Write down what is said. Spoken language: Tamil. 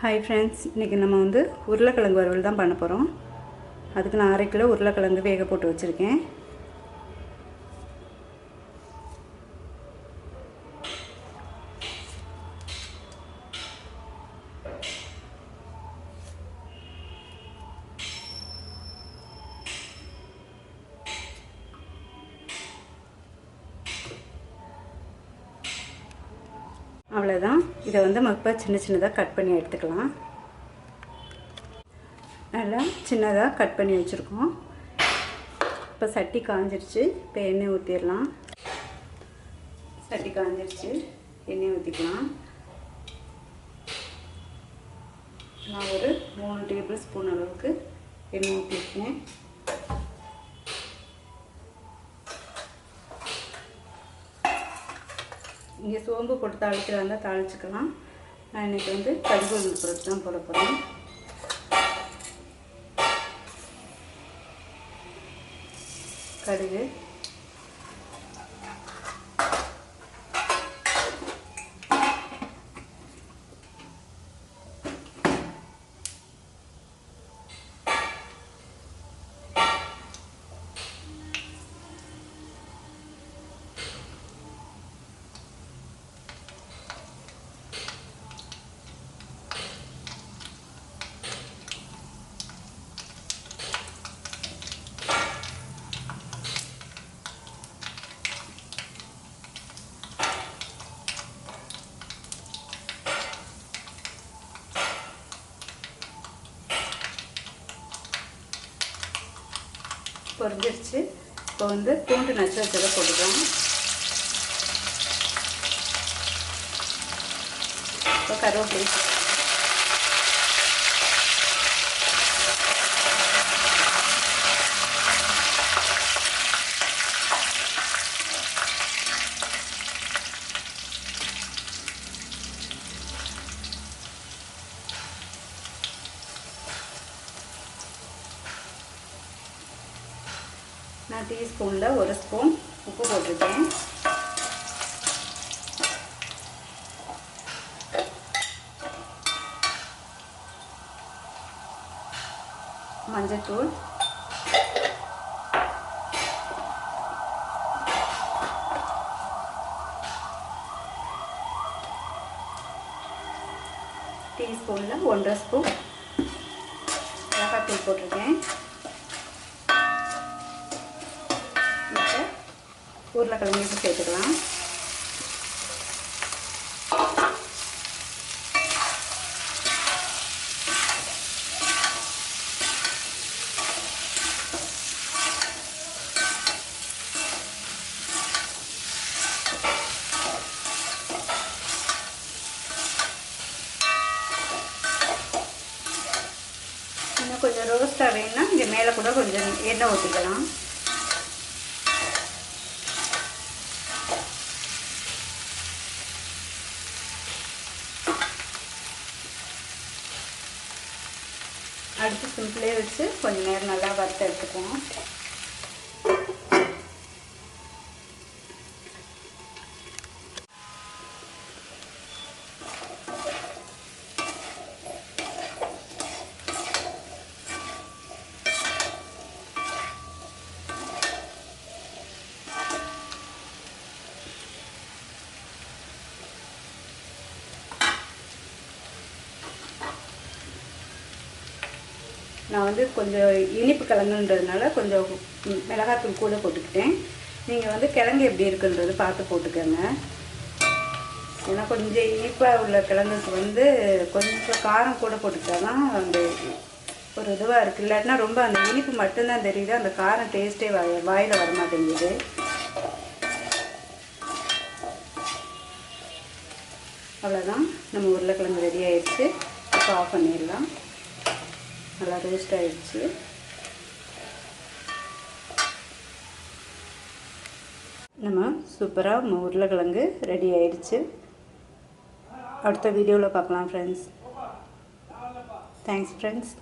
ஹாய் ஃப்ரெண்ட்ஸ் இன்றைக்கி நம்ம வந்து உருளைக்கிழங்கு வறுவல் தான் பண்ண போகிறோம் அதுக்கு நான் அரை கிலோ உருளைக்கிழங்கு வேக போட்டு வச்சுருக்கேன். அவ்வளோதான் இதை வந்து மப்பா சின்ன சின்னதாக கட் பண்ணி எடுத்துக்கலாம். நல்லா சின்னதாக கட் பண்ணி வச்சுருக்கோம். இப்போ சட்டி காஞ்சிருச்சு. இப்போ எண்ணெய் ஊற்றிடலாம் சட்டி காஞ்சிருச்சு. எண்ணெய் ஊற்றிக்கலாம் நான் ஒரு மூணு டேபிள் ஸ்பூன் அளவுக்கு எண்ணெய் ஊற்றிருக்கேன் இங்கே சோம்பு போட்டு தாளிக்கிறாங்க இருந்தால் தாளிச்சுக்கலாம். நான் இன்றைக்கி வந்து கடுகு உளுந்து தான் போட போகிறேன் கடுகு. பொரிஞ்சிருச்சு இப்போ வந்து பூண்டு நச்சு வச்சதை போட்டுக்கலாம். இப்போ கருவேப்பிலை நான் டீஸ்பூனில் ஒரு ஸ்பூன் உப்பு போட்டிருக்கேன். மஞ்சத்தூள். டீஸ்பூனில் ஒன்றரை ஸ்பூன் மிளகாத்தூள் போட்டிருக்கேன். உருளைக்கிழங்கு சேர்த்துக்கலாம். கொஞ்சம் ரோஸ்டாக வேணும்னா இங்கே மேலே கூட கொஞ்சம் எண்ணெய் ஊற்றிக்கலாம் அடுத்து சிம்பிளே வச்சு கொஞ்சம் நேரம் நல்லா வறுத்து எடுத்துக்குவோம். நான் வந்து கொஞ்சம் இனிப்பு கிழங்குன்றதுனால கொஞ்சம் மிளகாத்தூள் கூட போட்டுக்கிட்டேன். நீங்கள் வந்து கிழங்கு எப்படி இருக்குன்றது பார்த்து போட்டுக்கோங்க. ஏன்னா கொஞ்சம் இனிப்பாக உள்ள கிழங்குக்கு வந்து கொஞ்சம் காரம் கூட போட்டுக்கிட்டா தான் அந்த ஒரு இதுவாக இருக்குது இல்லாட்டினா ரொம்ப அந்த இனிப்பு மட்டும்தான் தெரியுது. அந்த காரம் டேஸ்ட்டே வாய வாயில் வர மாட்டேங்குது. அவ்வளோதான் நம்ம உருளைக்கிழங்கு ரெடி ஆயிடுச்சு. இப்போ ஆஃப் பண்ணிடலாம். நல்லா ரோஸ்ட் ஆகிடுச்சு நம்ம சூப்பராக உருளைக்கிழங்கு ரெடி ஆயிடுச்சு. அடுத்த வீடியோவில் பார்க்கலாம் ஃப்ரெண்ட்ஸ் தேங்க்ஸ் ஃப்ரெண்ட்ஸ்